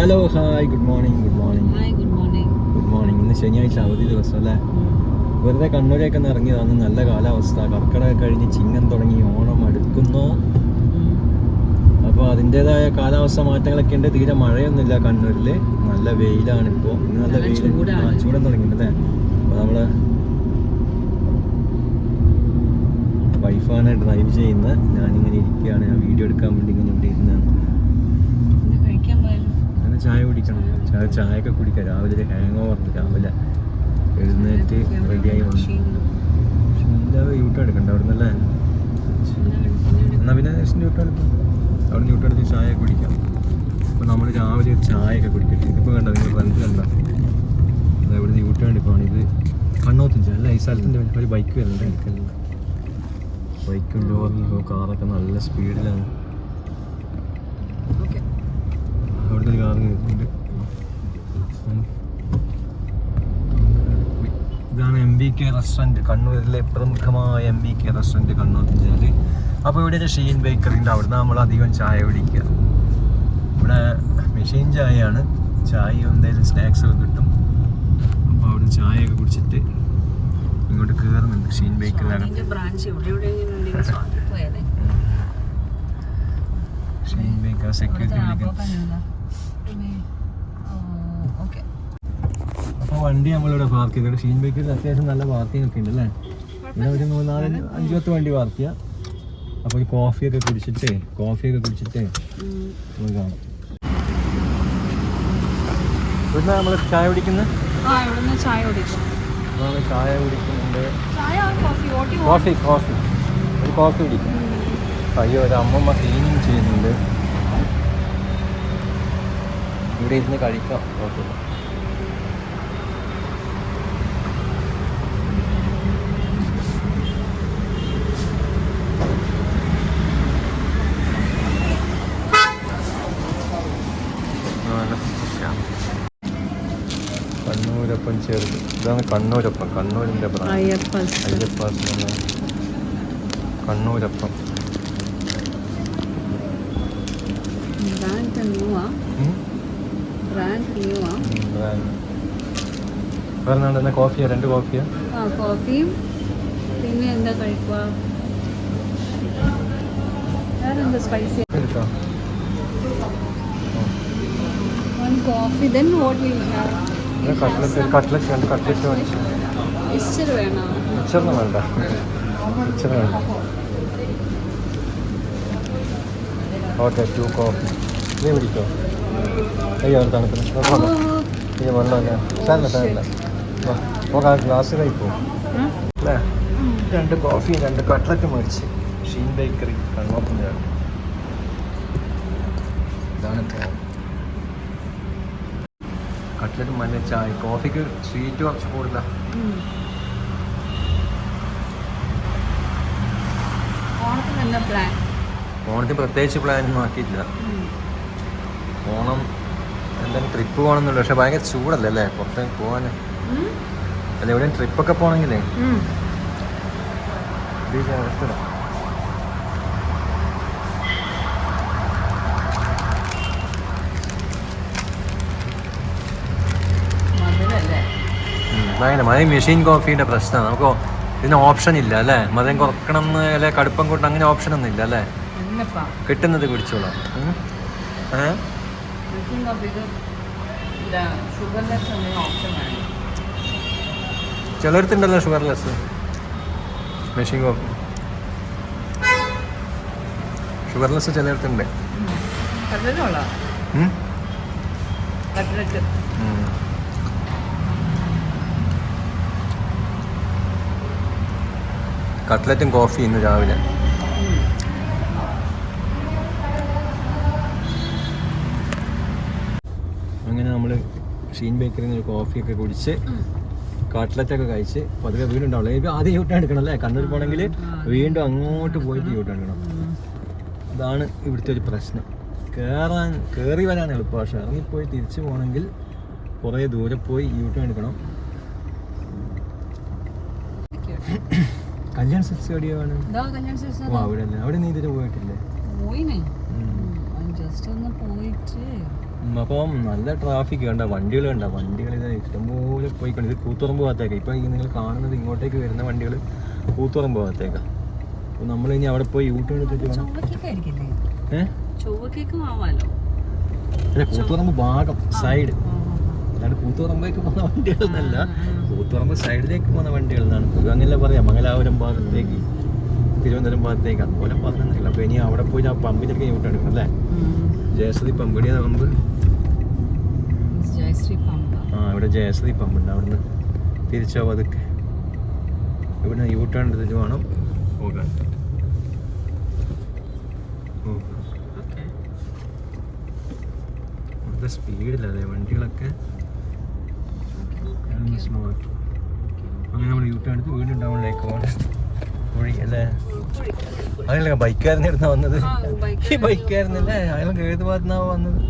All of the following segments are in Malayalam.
Hello hi good morning good morning good morning good morning ഇന്ന് ശനിയാഴ്ച അവധി ദിവസം അല്ലേ വെറുതെ കണ്ണൂരേക്ക് ഒന്ന് ഇറങ്ങിയതാണ് നല്ല കാലാവസ്ഥ. കർക്കിടക കഴിഞ്ഞ് ചിങ്ങം തുടങ്ങി ഓണം അടുക്കുന്നു. അപ്പോൾ അതിന്റെതായ കാലാവസ്ഥ മാറ്റങ്ങളൊക്കെ ഉണ്ട്. തീരെ മഴയൊന്നുമില്ല കണ്ണൂരിൽ നല്ല വെയിലാണ് ഇപ്പോൾ ഇന്ന് നല്ല നല്ല വെയിൽ ചൂടാണ്. ആ ചൂടം തുടങ്ങിയിട്ടല്ലേ അപ്പോൾ നമ്മൾ വൈഫാണ് ഡ്രൈവ് ചെയ്യുന്നത്. ഞാനിങ്ങനെ ഇരിക്കുകയാണ്. ഞാൻ വീഡിയോ എടുക്കാൻ വേണ്ടി ഇങ്ങനെ ഇവിടെ ഇരുന്നതാണ് ഇന്ന് കഴിക്കാൻ പോയാലോ അങ്ങനെ ചായ കുടിക്കണം. ചായ ചായയൊക്കെ കുടിക്കാം. രാവിലെ ഒരു ഹാങ് ഓവർ രാവിലെ എഴുന്നേറ്റ് റെഡിയായി വന്നു. യൂട്ടോ എടുക്കണ്ട അവിടെ നിന്നല്ലേ എന്നാ പിന്നെ ജസ്റ്റ് യൂട്ടോ എടുക്കാം. അവിടെ യൂട്ടോ എടുത്ത് ചായ കുടിക്കാം. അപ്പോൾ നമ്മൾ രാവിലെ ഒരു ചായയൊക്കെ കുടിക്കട്ടെ. ഇതിപ്പോൾ കണ്ട നിങ്ങൾ ഫ്രണ്ട് കണ്ട? ഇവിടെ നിന്ന് യൂട്ടോ എടുക്കുവാണ്. ഇത് കണ്ണോത്തിഞ്ച് അല്ല ഈ സ്ഥലത്തിന്റെ ഒരു ബൈക്ക് വരുന്നുണ്ട്. എനിക്കല്ല ബൈക്കും ലോറിയും കാറൊക്കെ നല്ല സ്പീഡിലാണ് ഓക്കെ അവിടുത്തെ ഒരു കാർ ഉം. ഇതാണ് എം ബി കെ റെസ്റ്റോറന്റ് കണ്ണൂരിലെ പ്രമുഖമായ M B K restaurant Kannur ജില്ലയിൽ അപ്പോൾ ഇവിടെ ഒരു ഷീൻ ബേക്കറിന്റെ അവിടുന്ന് നമ്മൾ അധികം ചായ കുടിക്കുക. ഇവിടെ മെഷീൻ ചായയാണ്. ചായയും എന്തെങ്കിലും സ്നാക്സ് ഒക്കെ കിട്ടും. അപ്പോൾ അവിടെ ചായയൊക്കെ കുടിച്ചിട്ട് ഇങ്ങോട്ട് കയറുന്നുണ്ട് Sheen Swathi Sheen baker security വിളിക്കുന്നു അപ്പോൾ വണ്ടി നമ്മളിവിടെ പാർക്ക് ചെയ്തിട്ട് ഷീൻ ബേക്കറിൽ അത്യാവശ്യം നല്ല പാർക്കിംഗ് ഒക്കെ ഉണ്ട് അല്ലേ? ഇവിടെ ഒരു മൂന്നാൽ അഞ്ചു പത്ത് വണ്ടി പാർക്ക് ചെയ്യാം. അപ്പോൾ ഒരു കോഫിയൊക്കെ കുടിച്ചിട്ട് കോഫിയൊക്കെ കുടിച്ചിട്ട് നമുക്ക് കാണാം. ഇവിടുന്ന് നമ്മൾ ചായ കുടിക്കുന്നത് ചായ കുടിക്കുന്നുണ്ട്. കോഫി കോഫി കോഫി ഒരു കോഫി കുടിക്കും. അയ്യോ ഒരു അമ്മമ്മ ക്ലീനിങ് ചെയ്യുന്നുണ്ട്. ഇവിടെ ഇരുന്ന് കഴിക്കാം. കോഫി കണ്ണൂരപ്പം ചേർത്ത്. ഇതാണ് കണ്ണൂരപ്പം കണ്ണൂരിന്റെ അയ്യപ്പൻ. അയ്യപ്പാസ് കണ്ണൂരപ്പം ബ്രാൻഡ് ന്യൂവാ ഉം. ബ്രാൻഡ് കോഫിയാ രണ്ട് കോഫിയാ ആ. കോഫിയും പിന്നെ എന്താ കഴിക്കുക? വേറെ spicy one coffee then what will have cutlet cutlet രണ്ട് കട്ട്ലറ്റ് മേടിച്ചു മിക്സ്ചർ വേണോ? മിച്ചറിന് വേണ്ട. വേണ്ട. ഓക്കെ ടു കോഫി നീ പിടിക്കോ അയ്യോ തണുക്കുന്നു അയ്യോ വെള്ളമല്ല സാറില്ല സാറില്ല നോക്കാം ഗ്ലാസ് കഴിപ്പോ ഉം. അല്ലേ? രണ്ട് കോഫിയും രണ്ട് കട്ട്ലറ്റ് മേടിച്ച്. ഷീൻ ബേക്കറി കണ്ണോപ്പിന്റെ ഇതാണ് കട്ട്ലറ്റ് മല്ല ചായ. കോഫിക്ക് സ്വീറ്റ് കുറച്ച് കൂടുതല. ഓണത്തിന് പ്രത്യേകിച്ച് പ്ലാനൊന്നും ആക്കിയിട്ടില്ല. ഓണം എന്തായാലും ട്രിപ്പ് പോകണമെന്നുള്ളു. പക്ഷെ ഭയങ്കര ചൂടല്ലേ അല്ലേ? പുറത്തേക്ക് പോകാൻ. അല്ല എവിടെയും ട്രിപ്പൊക്കെ പോകണമെങ്കിലേ? ഭയങ്കര മതി മെഷീൻ കോഫീന്റെ പ്രശ്നമാണ് നമുക്ക് ഇതിന് ഓപ്ഷൻ ഇല്ല അല്ലേ? മതം കുറക്കണം എന്ന് അല്ലെ? കടുപ്പം കൂട്ടണം. അങ്ങനെ ഓപ്ഷൻ ഒന്നും ഇല്ല അല്ലേ? കിട്ടുന്നത് കുടിച്ചോളാം. ഏ മെഷീൻ കോഫിക്ക് ഷുഗർലെസ് എന്ന ഓപ്ഷൻ ആണ് ചിലർത്തുണ്ടല്ലോ ഷുഗർലെസ് മെഷീൻ കോഫി ഷുഗർലെസ് ഉം. കട്ട്ലറ്റും കോഫി ഇന്ന് രാവിലെ. അങ്ങനെ നമ്മൾ ഷീൻ ബേക്കറിൽ നിന്ന് ഒരു കോഫിയൊക്കെ കുടിച്ച് കട്ട്ലറ്റൊക്കെ കഴിച്ച് പതുക്കെ വീണ്ടും ഉണ്ടാവില്ല ഇപ്പം ആദ്യം യൂട്ടേൺ എടുക്കണം അല്ലേ? കണ്ണൂർ പോകണമെങ്കിൽ വീണ്ടും അങ്ങോട്ട് പോയിട്ട് യൂട്ടേൺ എടുക്കണം. അതാണ് ഇവിടുത്തെ ഒരു പ്രശ്നം. കയറാൻ കയറി വരാൻ എളുപ്പം പക്ഷെ ഇറങ്ങിപ്പോയി തിരിച്ചു പോകണമെങ്കിൽ കുറേ ദൂരെ പോയി യൂട്ടേൺ എടുക്കണം. കല്യാൺ സിക്സ് എവിടെയാണ്? അവിടെ അല്ലേ അവിടെ നീ ഇതിന് പോയിട്ടില്ലേ? പോയിനെ. ജസ്റ്റ് ഒന്ന് പോയിട്ട് അപ്പം നല്ല ട്രാഫിക് കണ്ട വണ്ടികൾ കണ്ട വണ്ടികൾ ഇത് ഇഷ്ടംപോലെ പോയി കണ്ടു ഇത് കൂത്തുറമ്പ് ഭാഗത്തേക്ക്. ഇപ്പം ഈ നിങ്ങൾ കാണുന്നത് ഇങ്ങോട്ടേക്ക് വരുന്ന വണ്ടികൾ കൂത്തുറമ്പ് ഭാഗത്തേക്കാണ് അപ്പോൾ നമ്മൾ ഇനി അവിടെ പോയി യൂട്ടേൺ എടുത്തിട്ട് വേണം. അല്ല കൂത്തുറമ്പ് ഭാഗം സൈഡ് അല്ലാണ്ട് കൂത്തുറമ്പേക്ക് പോകുന്ന വണ്ടികളെന്നല്ല. കൂത്തുറമ്പ് സൈഡിലേക്ക് പോകുന്ന വണ്ടികൾ എന്നാണ് അങ്ങനെ അങ്ങനെയല്ല പറയാം? മംഗലാപുരം ഭാഗത്തേക്ക് തിരുവനന്തപുരം ഭാഗത്തേക്ക് അതുപോലെ പറഞ്ഞില്ല അപ്പോൾ ഇനി അവിടെ പോയി ആ പമ്പിലേക്ക് യൂട്ടേൺ എടുക്കണം അല്ലേ? ജയശ്രീ പമ്പ് എവിടെയാണ് പമ്പ് ജയശ്രീ പമ്പ ആ ഇവിടെ ജയശ്രീ പമ്പുണ്ട് അവിടുന്ന്. തിരിച്ചോ പതുക്കെ. ഇവിടെ യൂ ടേൺ എടുത്തിട്ട് വേണം പോകാൻ. സ്പീഡിലല്ലേ വണ്ടികളൊക്കെ അങ്ങനെ നമ്മൾ യൂ ടേൺ എടുത്ത് വീണ്ടും ഡൗണിലേക്ക് പോകണം. കുഴി അല്ലേ അയാളെ ബൈക്കാരനെ എടുത്താ വന്നത് ഈ ബൈക്കുകാരനല്ലേ? അയാൾ ഏത് ഭാഗത്തുനിന്നാ വന്നത്?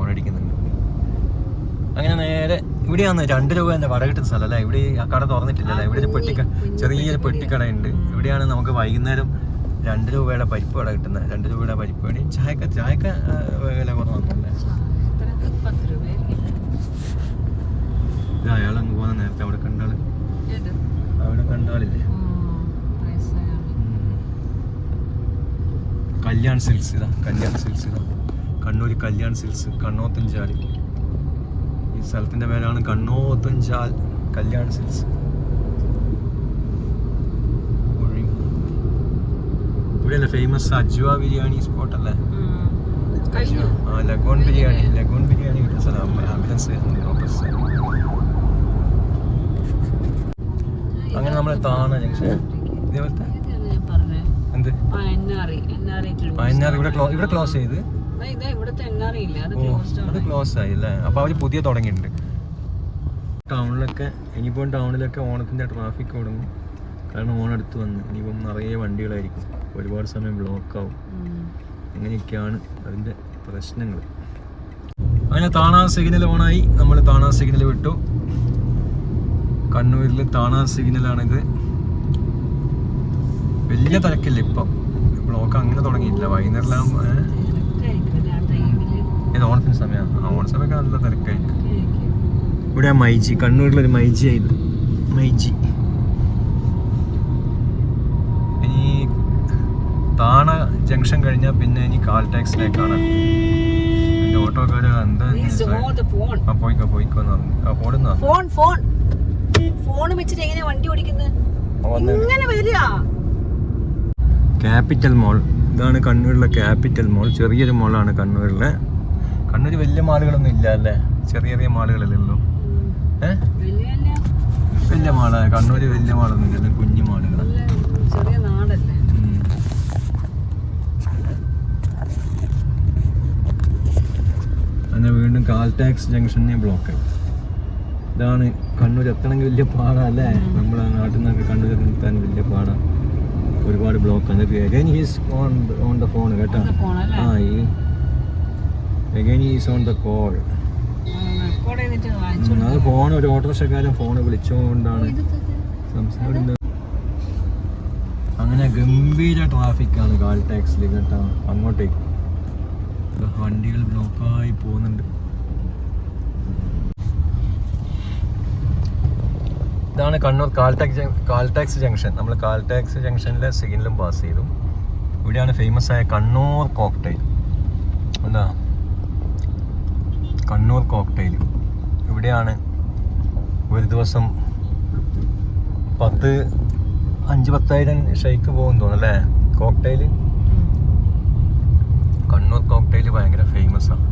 ഓണടിക്കുന്നുണ്ട് അങ്ങനെ നേരെ ഇവിടെയാണ് രണ്ട് രൂപ എന്റെ വട കിട്ടുന്ന സ്ഥലം അല്ലേ? ഇവിടെ ആ കട തുറന്നിട്ടില്ലല്ലേ? ഇവിടെ ഒരു പെട്ടിക്ക ചെറിയൊരു പെട്ടിക്കടയുണ്ട്. ഇവിടെയാണ് നമുക്ക് വൈകുന്നേരം രണ്ട് രൂപയുടെ പരിപ്പ് വട കിട്ടുന്നത്. രണ്ട് രൂപയുടെ പരിപ്പ് വേണ്ടി ചായക്ക ചായക്ക വില കുറവാണല്ലേ? ഇത് അയാൾ അങ്ങ് പോകുന്ന നേരത്തെ അവിടെ കണ്ടാൾ അവിടെ കണ്ടാളില്ലേ കല്യാൺ സിൽസ് ഇതാ കല്യാൺ സിൽസ് ഇതാ. കണ്ണൂർ കല്യാൺ സിൽസ് കണ്ണോത്തഞ്ചാൽ. ഈ സ്ഥലത്തിന്റെ പേരാണ് കണ്ണോത്തഞ്ചാൽ കല്യാൺ സിൽസ്. ഇവിടെയല്ലേ ഫേമസ് അജ്വ ബിരിയാണി സ്പോട്ട് അല്ലേ? കഴിഞ്ഞു. ആ ലഗോൺ ബിരിയാണി ലഗോൺ ബിരിയാണി കിട്ടുന്ന സ്ഥലം ആംബുലൻസ് ഓപ്പോസിറ്റ് അങ്ങനെ നമ്മൾ താണ ജംഗ്ഷൻ ഇതേപോലത്തെ? ഏതാണ് ഞാൻ പറഞ്ഞേ. എന്ത്? പതിനാറ് ഇവിടെ ഇവിടെ ക്ലോസ് ചെയ്ത്? അത് ക്ലോസ് ആയി അല്ലേ? അപ്പൊ അവർ പുതിയ തുടങ്ങിയിട്ടുണ്ട്. ടൗണിലൊക്കെ ഇനിയിപ്പം ടൗണിലൊക്കെ ഓണത്തിന്റെ ട്രാഫിക് തുടങ്ങും കാരണം ഓണം അടുത്ത് വന്ന് ഇനിയിപ്പം നിറയെ വണ്ടികളായിരിക്കും. ഒരുപാട് സമയം ബ്ലോക്ക് ആവും. അങ്ങനെയൊക്കെയാണ് അതിന്റെ പ്രശ്നങ്ങൾ അങ്ങനെ താണാ സിഗ്നൽ ഓണായി നമ്മൾ താണാ സിഗ്നൽ വിട്ടു. കണ്ണൂരിൽ താണാ സിഗ്നലാണിത്. വലിയ തിരക്കില്ല ഇപ്പം? ബ്ലോക്ക് അങ്ങനെ തുടങ്ങിയിട്ടില്ല. വൈകുന്നേരം ഇത് ഓണത്തിന് സമയമാണ് ആ ഓണ സമയമൊക്കെ നല്ല തിരക്കായിരിക്കും. ഇവിടെ ആ മൈജി കണ്ണൂരിലൊരു മൈജി ആയത്. മൈജി. ഇനി താണ ജംഗ്ഷൻ കഴിഞ്ഞാൽ പിന്നെ ഇനി കാൽ ടാക്സിലേക്കാണ്. ഓട്ടോക്കാര് എന്താ പോയിക്കോ പോയിക്കോന്ന് പറഞ്ഞു. ആ പോടുന്ന? ഫോൺ ഫോൺ ഫോൺ വെച്ചിട്ട് എങ്ങനെയാ വണ്ടി ഓടിക്കുന്നത് ഇങ്ങനെ വരിക. ക്യാപിറ്റൽ മോൾ ഇതാണ് കണ്ണൂരിലെ ക്യാപിറ്റൽ മോൾ ചെറിയൊരു മോളാണ് കണ്ണൂരിലെ. കണ്ണൂർ വലിയ മാളുകളൊന്നും ഇല്ല അല്ലേ? ചെറിയ ചെറിയ മാളുകളല്ലേ ഉള്ളൂ. ഏഹ് വലിയ മാളാണ് കണ്ണൂര് വലിയ മാളൊന്നും ഇല്ല. കുഞ്ഞു മാളുകളാണ് ചെറിയ നാടല്ലേ. അങ്ങനെ വീണ്ടും കാൽ ടാക്സ് ജംഗ്ഷനെ ബ്ലോക്ക് ആയി. ഇതാണ് കണ്ണൂർ എത്തണമെങ്കിൽ വലിയ പാടാല്ലേ നമ്മളെ നാട്ടിൽ നിന്നൊക്കെ കണ്ണൂർ എത്താൻ വലിയ പാടാ. ഒരുപാട് ബ്ലോക്ക് ആണ്. Again he's on on the phone കേട്ടോ. ആ ഈ അഗൈൻ ഓൺ ദ കോൾ അത് ഫോൺ ഒരു ഓട്ടോറിക്ഷക്കാരൻ ഫോൺ വിളിച്ചുകൊണ്ടാണ് സംസാരിക്കുന്നത്. അങ്ങനെ ഗംഭീര ട്രാഫിക്കാണ് കാൽ ടാക്സിൽ കേട്ടോ. അങ്ങോട്ടേക്ക്. വണ്ടികൾ ബ്ലോക്കായി പോകുന്നുണ്ട്. ഇതാണ് കണ്ണൂർ കാൽടാക്സ് കാൽടാക്സ് കാൽ ടാക്സ് ജംഗ്ഷൻ. നമ്മൾ കാൽടാക്സ് ജംഗ്ഷനിലെ സിഗ്നലും പാസ് ചെയ്തു. ഇവിടെയാണ് ഫേമസ് ആയ കണ്ണൂർ കോക്ടെയിൽ എന്താ കണ്ണൂർ കോക്ടെയിൽ ഇവിടെയാണ് ഒരു ദിവസം പത്ത് അഞ്ച് പത്തായിരം ഷെയ്ക്ക് പോകും തോന്നുന്നല്ലേ കോക്ടെയിൽ കണ്ണൂർ കോക്ടെയിൽ ഭയങ്കര ഫേമസ് ആണ്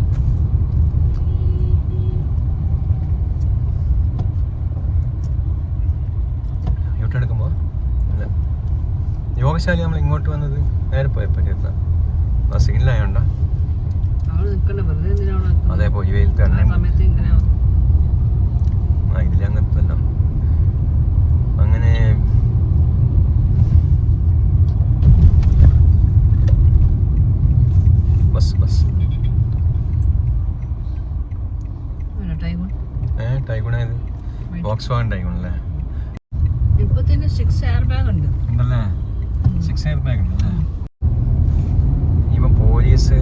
ഇങ്ങോട്ട് എടുക്കുമ്പോൾ അല്ല യോഗശാല നമ്മൾ ഇങ്ങോട്ട് വന്നത് നേരെ എന്തിനാണ് നിക്കുന്നത്? അതേ പോയി വെയിലത്ത് ആ അങ്ങനെ ബസ് ബസ്. ഏ ടൈഗുണേത്? ബോക്സ് വാഗൺ ടൈഗുൺ അല്ലേ ഇപ്പൊ തന്നെ സിക്സ് എയർ ബാഗ് ഉണ്ട് ഉണ്ടല്ലേ സിക്സ് എയർ ബാഗ് ഉണ്ടല്ലേ പോലീസ്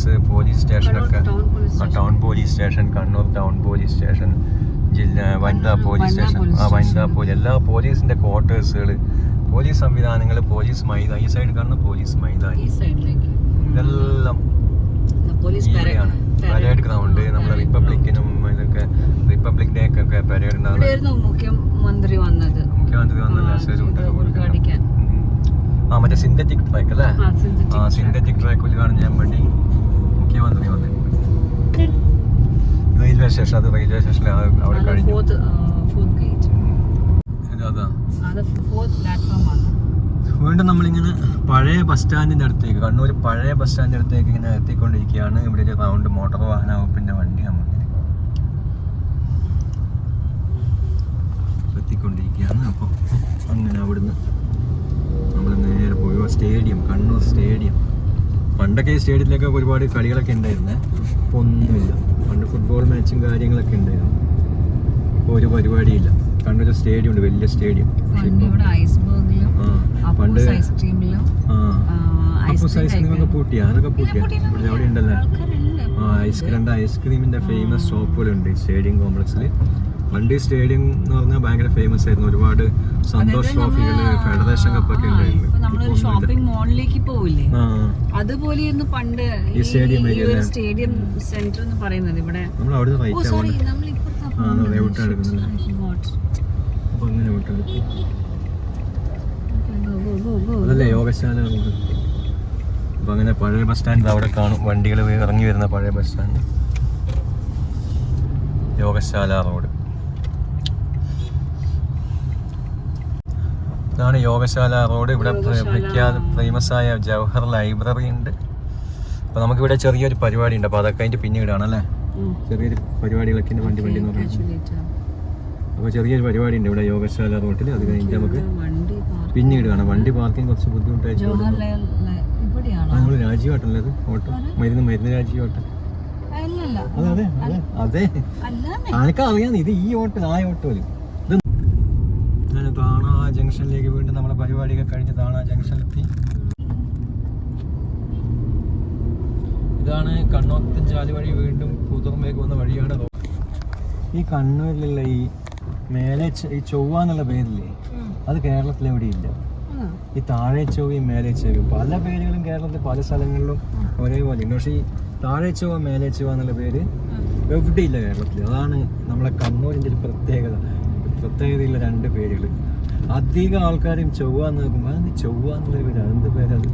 ക്വാർട്ടേഴ്സ് പോലീസ് സ്റ്റേഷനൊക്കെ. ടൗൺ പോലീസ് ആ town police station Kannur town police station ജില്ല വനിതാ പോലീസ് സ്റ്റേഷൻ. ആ വനിതാ പോലീസ് എല്ലാ പോലീസിന്റെ ക്വാർട്ടേഴ്സുകൾ പോലീസ് സംവിധാനങ്ങൾ പോലീസ് മൈതാൻ ഈ സൈഡ് കാണുന്ന പോലീസ് മൈതാൻ ഇതെല്ലാം പരേഡ്. ഗ്രൗണ്ട് നമ്മുടെ റിപ്പബ്ലിക്കിനും ഇതൊക്കെ റിപ്പബ്ലിക് ഒക്കെ പരേഡ് മുഖ്യമന്ത്രി വന്നത്. മുഖ്യമന്ത്രി ആ, മറ്റേ സിന്തറ്റിക് ട്രാക്ക് അല്ലേ? ആ. സിന്തറ്റിക് ട്രാക്ക് ഉദ്ഘാടനം ചെയ്യാൻ വേണ്ടി. മുഖ്യമന്ത്രി വന്നിട്ടുണ്ട് റെയിൽവേ സ്റ്റേഷൻ അത് റെയിൽവേ സ്റ്റേഷൻ അവിടെ കഴിഞ്ഞു. വീണ്ടും നമ്മളിങ്ങനെ പഴയ ബസ് സ്റ്റാൻഡിന്റെ അടുത്തേക്ക് കണ്ണൂർ പഴയ ബസ് സ്റ്റാൻഡിന്റെ അടുത്തേക്ക് ഇങ്ങനെ എത്തിക്കൊണ്ടിരിക്കുകയാണ്. ഇവിടെ ഒരു റൗണ്ട് മോട്ടോർ വാഹന വകുപ്പിന്റെ വണ്ടി നമുക്ക് എത്തിക്കൊണ്ടിരിക്കുകയാണ്. അപ്പോൾ അങ്ങനെ അവിടുന്ന് നമ്മൾ നേരെ പോയി. സ്റ്റേഡിയം കണ്ണൂർ സ്റ്റേഡിയം പണ്ടൊക്കെ ഈ സ്റ്റേഡിയത്തിലൊക്കെ ഒരുപാട് കളികളൊക്കെ ഉണ്ടായിരുന്നേ. ഇപ്പോൾ ഒന്നുമില്ല. പണ്ട് ഫുട്ബോൾ മാച്ചും കാര്യങ്ങളൊക്കെ ഉണ്ടായിരുന്നു. ഇപ്പോൾ ഒരു പരിപാടിയില്ല. കണ്ണൂർ സ്റ്റേഡിയം ഉണ്ട് വലിയ സ്റ്റേഡിയം പണ്ട് ഇപ്പോൾ ഇവിടെ ഐസ്ബർഗിലും ആ പണ്ട് അപ്പൂസ് ഐസ്ക്രീമിലും ആ ആ, അപ്പൂസ് ഐസ്ക്രീം ഐസ്ക്രീം ഒക്കെ പൂട്ടിയ? അതൊക്കെ പൂട്ടിയ? ഇവിടെ അവിടെ ഉണ്ടല്ലേ? ആ ഐസ്ക്രീം രണ്ട് ഐസ്ക്രീമിന്റെ ഫേമസ് ഷോപ്പുകളുണ്ട് സ്റ്റേഡിയം കോംപ്ലക്സിൽ പണ്ട് സ്റ്റേഡിയം എന്ന് പറഞ്ഞാൽ ഭയങ്കര ഫേമസ് ആയിരുന്നു. ഒരുപാട് സന്തോഷ് ട്രോഫികൾ ഫെഡറേഷൻ നമ്മളൊരു ഷോപ്പിംഗ് മോളിലേക്ക് പോവില്ലേ? ആ. അതുപോലെ പണ്ട് ഈ സ്റ്റേഡിയം സെന്റർ എന്ന് പറയുന്നത്. ഇവിടെ നമ്മൾ അവിടെ സോറി നമ്മൾ. അതല്ലേ യോഗശാല നമുക്ക്? അപ്പൊ അങ്ങനെ പഴയ ബസ് സ്റ്റാൻഡ് അവിടെ കാണും. വണ്ടികൾ ഇറങ്ങി വരുന്ന പഴയ ബസ് സ്റ്റാൻഡ് യോഗശാല റോഡ് ഇതാണ് യോഗശാല റോഡ്. ഇവിടെ യോഗശാല. വിഖ്യാത ഫേമസ് ആയ ജവഹർ ലൈബ്രറി ഉണ്ട്. അപ്പൊ നമുക്കിവിടെ ചെറിയൊരു പരിപാടി ഉണ്ട് അപ്പൊ അതൊക്കെ അതിന്റെ പിന്നീടാണ് അല്ലേ. ചെറിയൊരു പരിപാടികളൊക്കെ ഉണ്ട് വണ്ടി വണ്ടി. അപ്പൊ ചെറിയൊരു പരിപാടി ഉണ്ട് ഇവിടെ യോഗശാല റോഡിൽ അത് കഴിഞ്ഞിട്ട് നമുക്ക് ഇവിടെ പിന്നീട് കാണാം വണ്ടി പാർക്കിംഗ് കുറച്ച് ബുദ്ധിമുട്ടായിട്ട് ഓട്ടം നമ്മൾ രാജീവാട്ടല്ലേ ഓട്ടോ. മരുന്ന് മരുന്ന് രാജീവാട്ടം. അതെ അതെ അതെ അതെ. അല്ലാതെ ഇത് ഈ ഓട്ടോ ആ ഓട്ടോ താണ ജംഗ്ഷനിലേക്ക് വീണ്ടും നമ്മളെ പരിപാടിയൊക്കെ കഴിഞ്ഞ് താണ ജംഗ്ഷനിലെത്തി ഇതാണ് കണ്ണൂർ ചാലി വഴി വീണ്ടും കൂത്തുറമ്പേക്ക് വന്ന വഴിയാണ് ഈ കണ്ണൂരിലുള്ള ഈ മേലെ ഈ ചൊവ്വ എന്നുള്ള പേരില്ലേ? അത് കേരളത്തിൽ എവിടെയില്ല? ഈ താഴെ ചൊവ്വയും മേലെ ചൊവ്വയും പല പേരുകളും കേരളത്തിൽ പല സ്ഥലങ്ങളിലും ഒരേപോലെ ഉണ്ട്. പക്ഷേ ഈ താഴെ ചൊവ്വ മേലെ ചൊവ്വ എന്നുള്ള പേര് എവിടെയില്ല കേരളത്തിൽ അതാണ് നമ്മളെ കണ്ണൂരിന്റെ ഒരു പ്രത്യേകത. പ്രത്യേകതയുള്ള രണ്ട് പേരുകൾ അധികം ആൾക്കാരും ചൊവ്വ എന്ന് നോക്കുമ്പോൾ അത് ചൊവ്വ എന്നുള്ള അതെന്ത് പേരത്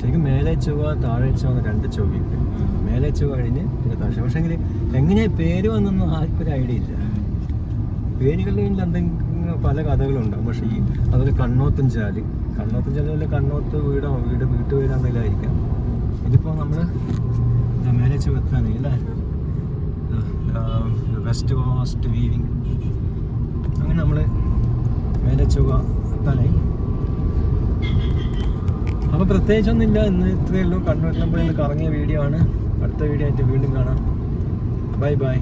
ശരിക്കും മേലെ ചൊവ്വ താഴെ ചൊവ്വ രണ്ട് ചൊവ്വയുണ്ട് മേലെ ചൊവ്വ കഴിഞ്ഞ് പിന്നെ താഴെ പക്ഷേ എങ്കിൽ എങ്ങനെയാ പേര് വന്നൊന്നും ആർക്കും ഒരു ഐഡിയ ഇല്ല. പേരുകളിൽ എന്തെങ്കിലും പല കഥകളുണ്ടാകും പക്ഷേ ഈ അതൊരു കണ്ണോത്തും ചാൽ. കണ്ണോത്തും ചാൽ വല്ല കണ്ണോത്ത് വീടോ വീട് വീട്ടുപേരാണെന്നില്ലായിരിക്കാം ഇതിപ്പോൾ നമ്മൾ മേലെ ചുവത്താണ് അല്ലേ വെസ്റ്റ് കോസ്റ്റ് വീവിങ്. അങ്ങനെ നമ്മൾ മേലെ ചുവ എത്താനായി അപ്പോൾ പ്രത്യേകിച്ചൊന്നുമില്ല ഇന്ന് ഇത്രയേ ഉള്ളൂ. കണ്ണൂരിലും പോയി ഒന്ന് കറങ്ങിയ വീഡിയോ ആണ്. അടുത്ത വീഡിയോ ആയിട്ട് വീണ്ടും കാണാം. Bye bye.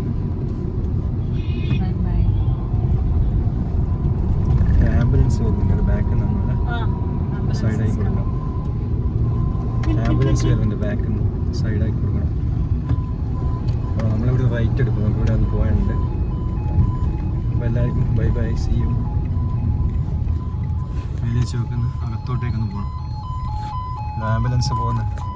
ആംബുലൻസ് വരുന്നുണ്ട്. ബാക്കിൽ നിന്നല്ല സൈഡായി കൊടുക്കണം. ആംബുലൻസ് വരുന്നുണ്ട് ബാക്കിൽ നിന്ന് സൈഡായി കൊടുക്കണം. അപ്പോൾ നമ്മളിവിടെ റൈറ്റ് എടുക്കും. നമുക്ക് ഇവിടെ ഒന്ന് പോകാനുണ്ട്. അപ്പോൾ എല്ലാവർക്കും ബൈ ബൈ. സി യു വെച്ച് വെക്കുന്നു. അകത്തോട്ടേക്കൊന്ന് പോകണം ആംബുലൻസ് പോകുന്നു.